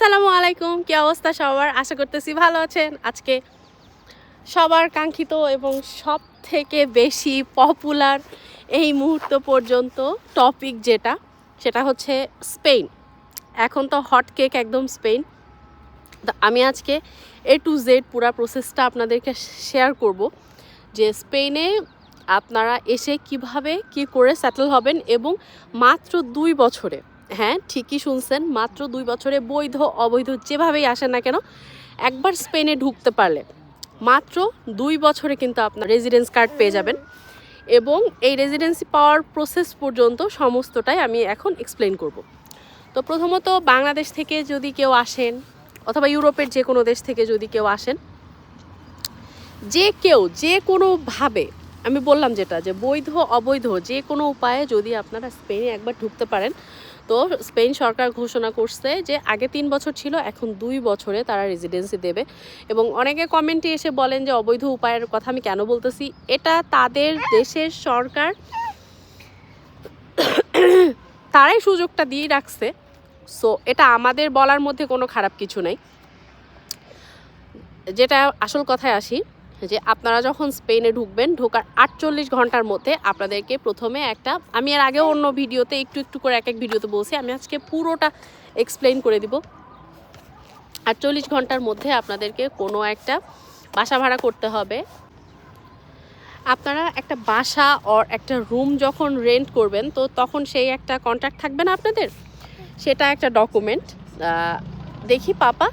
আসসালামু আলাইকুম, কি অবস্থা সবার? আশা করতেছি ভালো আছেন। আজকে সবার কাঙ্ক্ষিত এবং সব থেকে বেশি পপুলার এই মুহূর্ত পর্যন্ত টপিক যেটা, সেটা হচ্ছে স্পেন এখন তো হট কেক একদম স্পেন তো আমি আজকে এ টু জেড পুরা প্রসেসটা আপনাদেরকে শেয়ার করব যে স্পেনে আপনারা এসে কীভাবে, কি করে সেটেল হবেন এবং মাত্র দুই বছরে হ্যাঁ ঠিকই শুনছেন। মাত্র দুই বছরে বৈধ, অবৈধ যেভাবেই আসেন না কেন, একবার স্পেনে ঢুকতে পারলে মাত্র দুই বছরে কিন্তু আপনার রেজিডেন্স কার্ড পেয়ে যাবেন। এবং এই রেজিডেন্সি পাওয়ার প্রসেস পর্যন্ত সমস্তটাই আমি এখন এক্সপ্লেন করব। তো প্রথমত বাংলাদেশ থেকে যদি কেউ আসেন, অথবা ইউরোপের যে কোনো দেশ থেকে যদি কেউ আসেন, যে কেউ, যে কোনোভাবে, আমি বললাম যেটা, যে বৈধ, অবৈধ যে কোনো উপায়ে যদি আপনারা স্পেনে একবার ঢুকতে পারেন তো স্পেন সরকার ঘোষণা করছে যে আগে তিন বছর ছিল, এখন দুই বছরে তারা রেজিডেন্সি দেবে। এবং অনেকে কমেন্টে এসে বলেন যে অবৈধ উপায়ের কথা আমি কেন বলতেছি? এটা তাদের দেশের সরকার তারাই সুযোগটা দিয়ে রাখছে। সো এটা আমাদের বলার মধ্যে কোনো খারাপ কিছু নাই। যেটা আসল কথায় আসি যে আপনারা যখন স্পেনে ঢুকবেন, ঢোকার আটচল্লিশ ঘণ্টার মধ্যে আপনাদেরকে প্রথমে একটা, আমি এর আগেও অন্য ভিডিওতে একটু একটু করে এক এক ভিডিওতে বলছি, আমি আজকে পুরোটা এক্সপ্লেন করে দিব। আটচল্লিশ ঘণ্টার মধ্যে আপনাদেরকে কোনো একটা বাসা ভাড়া করতে হবে। আপনারা একটা বাসা অর একটা রুম যখন রেন্ট করবেন, তো তখন সেই একটা কন্ট্রাক্ট থাকবে না আপনাদের? সেটা একটা ডকুমেন্ট দেখি পাপা,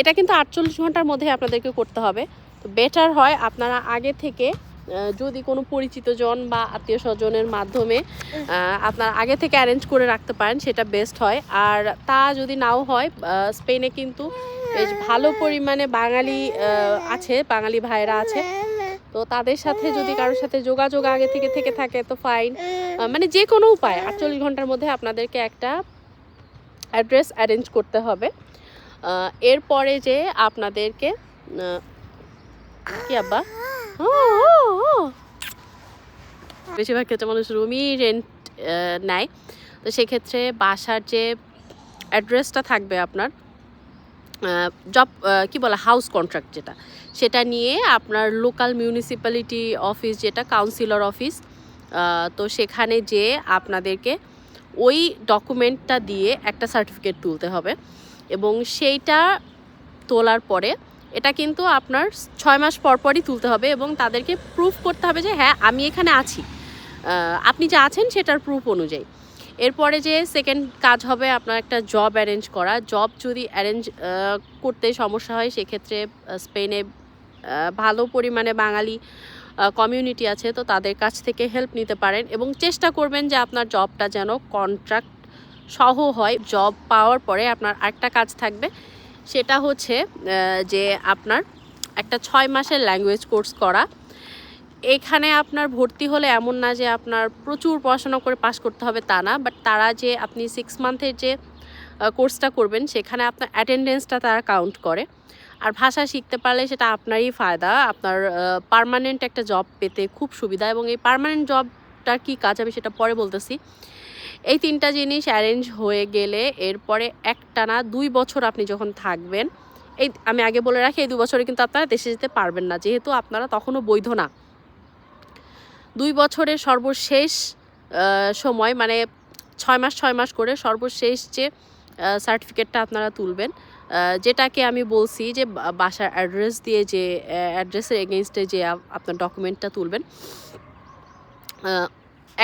এটা কিন্তু আটচল্লিশ ঘণ্টার মধ্যে আপনাদেরকে করতে হবে। তো বেটার হয় আপনারা আগে থেকে যদি কোনো পরিচিত জন বা আত্মীয় স্বজনের মাধ্যমে আপনারা আগে থেকে অ্যারেঞ্জ করে রাখতে পারেন, সেটা বেস্ট হয়। আর তা যদি নাও হয় স্পেনে কিন্তু বেশ ভালো পরিমাণে বাঙালি আছে, বাঙালি ভাইরা আছে। তো তাদের সাথে যদি কারোর সাথে যোগাযোগ আগে থেকে থেকে থাকে, তো ফাইন মানে যে কোনো উপায়, আটচল্লিশ ঘণ্টার মধ্যে আপনাদেরকে একটা অ্যাড্রেস অ্যারেঞ্জ করতে হবে। এরপরে যে আপনাদেরকে কি আব্বা। বেশিরভাগ ক্ষেত্রে মানুষ রুমই রেন্ট নেয়। তো সেক্ষেত্রে বাসার যে অ্যাড্রেসটা থাকবে আপনার জব কি বলে হাউস কন্ট্রাক্ট যেটা সেটা নিয়ে আপনার লোকাল মিউনিসিপ্যালিটি অফিস যেটা কাউন্সিলর অফিস তো সেখানে যে আপনাদেরকে ওই ডকুমেন্টটা দিয়ে একটা সার্টিফিকেট তুলতে হবে। এবং সেইটা তোলার পরে এটা কিন্তু আপনার ছয় মাস পর পরই তুলতে হবে এবং তাদেরকে প্রুফ করতে হবে যে হ্যাঁ আমি এখানে আছি। আপনি যা আছেন সেটার প্রুফ অনুযায়ী। এরপরে যে সেকেন্ড কাজ হবে আপনার একটা জব অ্যারেঞ্জ করা। জব যদি অ্যারেঞ্জ করতে সমস্যা হয়, সেক্ষেত্রে স্পেনে ভালো পরিমাণে বাঙালি কমিউনিটি আছে, তো তাদের কাছ থেকে হেল্প নিতে পারেন এবং চেষ্টা করবেন যে আপনার জবটা যেন কন্ট্রাক্ট সহ হয়। জব পাওয়ার পরে আপনার আরেকটা কাজ থাকবে। সেটা হচ্ছে যে আপনার একটা ছয় মাসের ল্যাঙ্গুয়েজ কোর্স করা। এখানে আপনার ভর্তি হলে এমন না যে আপনার প্রচুর পড়াশোনা করে পাশ করতে হবে তা না বাট তারা যে আপনি সিক্স মান্থের যে কোর্সটা করবেন, সেখানে আপনার অ্যাটেন্ডেন্সটা তারা কাউন্ট করে। আর ভাষা শিখতে পারলে সেটা আপনারই ফায়দা, আপনার পার্মানেন্ট একটা জব পেতে খুব সুবিধা। এবং এই পার্মানেন্ট জবটার কী কাজ আমি সেটা পরে বলতেছি। এই তিনটা জিনিস অ্যারেঞ্জ হয়ে গেলে এরপরে একটানা দুই বছর আপনি যখন থাকবেন, এই আমি আগে বলে রাখি, এই দুই বছরে কিন্তু আপনারা দেশে যেতে পারবেন না। যেহেতু আপনারা তখনও বৈধ না। দুই বছরের সর্বশেষ সময় মানে ছয় মাস ছয় মাস করে সর্বশেষ যে সার্টিফিকেটটা আপনারা তুলবেন যেটাকে আমি বলছি যে বাসার অ্যাড্রেস দিয়ে যে অ্যাড্রেসের এগেনস্টে যে আপনার ডকুমেন্টটা তুলবেন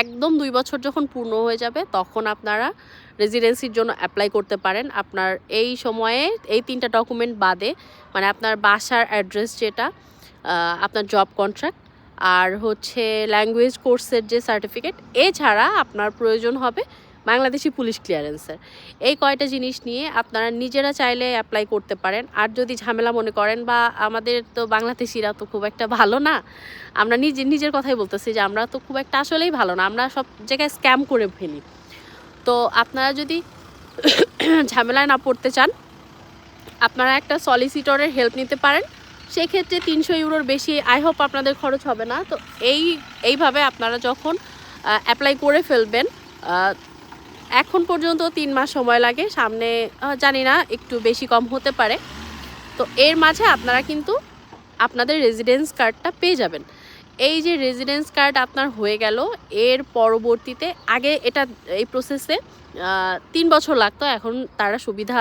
একদম দুই বছর যখন পূর্ণ হয়ে যাবে, তখন আপনারা রেজিডেন্সির জন্য অ্যাপ্লাই করতে পারেন। আপনার এই সময়ে এই তিনটা ডকুমেন্ট বাদে মানে আপনার বাসার অ্যাড্রেস যেটা আপনার জব কন্ট্রাক্ট আর হচ্ছে ল্যাঙ্গুয়েজ কোর্সের যে সার্টিফিকেট এছাড়া আপনার প্রয়োজন হবে বাংলাদেশি পুলিশ ক্লিয়ারেন্সের। এই কয়টা জিনিস নিয়ে আপনারা নিজেরা চাইলে অ্যাপ্লাই করতে পারেন। আর যদি ঝামেলা মনে করেন বা আমাদের তো বাংলাদেশিরা তো খুব একটা ভালো না, আমরা নিজে, নিজের কথাই বলতেছি যে আমরা তো খুব একটা আসলেই ভালো না, আমরা সব জায়গায় স্ক্যাম করে ফেলি। তো আপনারা যদি ঝামেলায় না পড়তে চান, আপনারা একটা সলিসিটরের হেল্প নিতে পারেন। সেক্ষেত্রে তিনশো ইউরোর বেশি আই হোপ আপনাদের খরচ হবে না। তো এই, এইভাবে আপনারা যখন অ্যাপ্লাই করে ফেলবেন এখন পর্যন্ত তিন মাস সময় লাগে, সামনে জানি না, একটু বেশি কম হতে পারে। তো এর মাঝে আপনারা কিন্তু আপনাদের রেজিডেন্স কার্ডটা পেয়ে যাবেন। এই যে রেজিডেন্স কার্ড আপনার হয়ে গেল, এর পরবর্তীতে, আগে এটা, এই প্রসেসে তিন বছর লাগতো, এখন তারা সুবিধা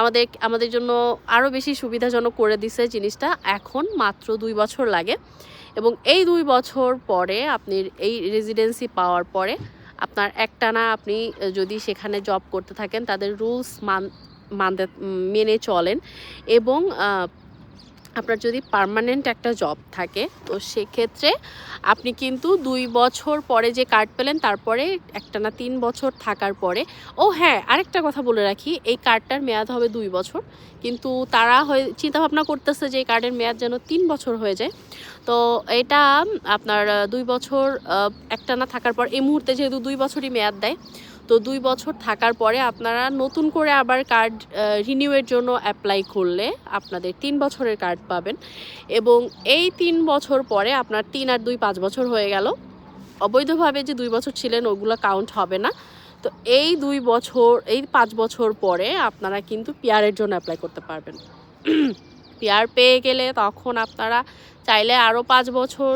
আমাদের আমাদের জন্য আরও বেশি সুবিধাজনক করে দিছে জিনিসটা, এখন মাত্র দুই বছর লাগে। এবং এই দুই বছর পরে আপনি এই রেজিডেন্সি পাওয়ার পরে আপনার একটানা আপনি যদি সেখানে জব করতে থাকেন, তাদের রুলস মান, মানতে মেনে চলেন এবং আপনার যদি পার্মানেন্ট একটা জব থাকে তো সেক্ষেত্রে আপনি কিন্তু দুই বছর পরে যে কার্ড পেলেন তারপরে একটা না তিন বছর থাকার পরে ও হ্যাঁ আরেকটা কথা বলে রাখি এই কার্ডটার মেয়াদ হবে দুই বছর কিন্তু তারা হয়ে চিন্তাভাবনা করতেছে যে এই কার্ডের মেয়াদ যেন তিন বছর হয়ে যায়। তো এটা আপনার দুই বছর আহ, একটানা থাকার পর এই মুহূর্তে যেহেতু দুই বছরই মেয়াদ দেয় তো দুই বছর থাকার পরে আপনারা নতুন করে আবার কার্ড রিনিউয়ের জন্য অ্যাপ্লাই করলে আপনাদের তিন বছরের কার্ড পাবেন এবং এই তিন বছর পরে আপনার তিন আর দুই পাঁচ বছর হয়ে গেল। অবৈধভাবে যে দুই বছর ছিলেন ওগুলো কাউন্ট হবে না। তো এই দুই বছর, এই পাঁচ বছর পরে আপনারা কিন্তু পিয়ারের জন্য অ্যাপ্লাই করতে পারবেন। পিয়ার পেয়ে গেলে তখন আপনারা চাইলে আরও পাঁচ বছর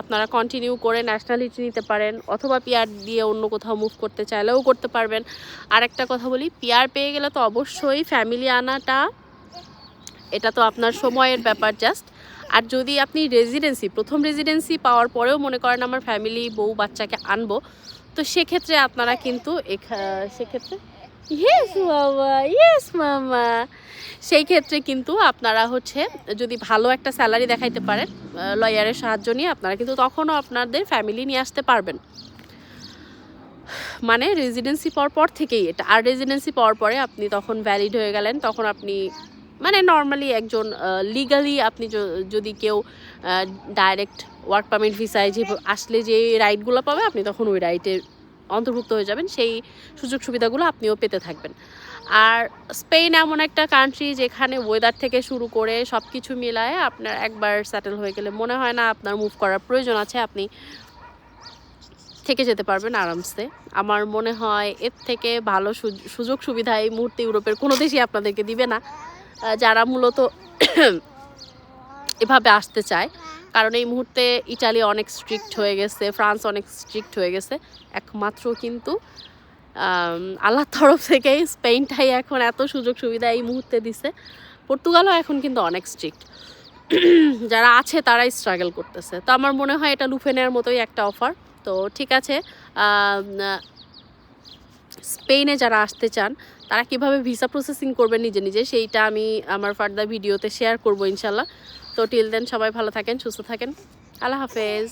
আপনারা কন্টিনিউ করে ন্যাশনালিটি নিতে পারেন, অথবা পিয়ার দিয়ে অন্য কোথাও মুভ করতে চাইলেও করতে পারবেন। আর একটা কথা বলি পিয়ার পেয়ে গেলে তো অবশ্যই ফ্যামিলি আনাটা, এটা তো আপনার সময়ের ব্যাপার জাস্ট আর যদি আপনি রেজিডেন্সি প্রথম রেজিডেন্সি পাওয়ার পরেও মনে করেন আমার ফ্যামিলি বউ বাচ্চাকে আনব, তো সেক্ষেত্রে আপনারা কিন্তু সেক্ষেত্রে ইয়েস মামা ইয়েস মামা। সেই ক্ষেত্রে কিন্তু আপনারা হচ্ছে যদি ভালো একটা স্যালারি দেখাইতে পারেন লয়ারের সাহায্য নিয়ে আপনারা কিন্তু তখনও আপনাদের ফ্যামিলি নিয়ে আসতে পারবেন। মানে রেজিডেন্সি পাওয়ার পর থেকেই এটা। আর রেজিডেন্সি পাওয়ার পরে আপনি তখন ভ্যালিড হয়ে গেলেন, তখন আপনি মানে নর্মালি একজন লিগালি আপনি যদি কেউ ডাইরেক্ট ওয়ার্ক পারমিট ভিসায় যে আসলে যে রাইটগুলো পাবে, আপনি তখন ওই রাইটের অন্তর্ভুক্ত হয়ে যাবেন, সেই সুযোগ সুবিধাগুলো আপনিও পেতে থাকবেন। আর স্পেন এমন একটা কান্ট্রি যেখানে ওয়েদার থেকে শুরু করে সব কিছু মিলায় আপনার একবার সেটেল হয়ে গেলে মনে হয় না আপনার মুভ করার প্রয়োজন আছে, আপনি থেকে যেতে পারবেন আরামসে। আমার মনে হয় এর থেকে ভালো সুয- সুযোগ সুবিধা এই মুহূর্তে ইউরোপের কোনো দেশই আপনাদেরকে দিবে না। যারা মূলত এভাবে আসতে চায় কারণ এই মুহূর্তে ইটালি অনেক স্ট্রিক্ট হয়ে গেছে ফ্রান্স অনেক স্ট্রিক্ট হয়ে গেছে। একমাত্র কিন্তু আম, আল্লাহর তরফ থেকেই স্পেনটাই এখন এত সুযোগ সুবিধা এই মুহূর্তে দিছে। পর্তুগালও এখন কিন্তু অনেক স্ট্রিক্ট যারা আছে তারাই স্ট্রাগল করতেছে। তো আমার মনে হয় এটা লুফেনের মতোই একটা অফার তো ঠিক আছে স্পেনে যারা আসতে চান তারা কীভাবে ভিসা প্রসেসিং করবেন নিজে নিজে সেইটা আমি আমার ফার্দার ভিডিওতে শেয়ার করব ইনশাল্লাহ। তো টিল দেন সবাই ভালো থাকেন সুস্থ থাকেন। আল্লাহ হাফেজ।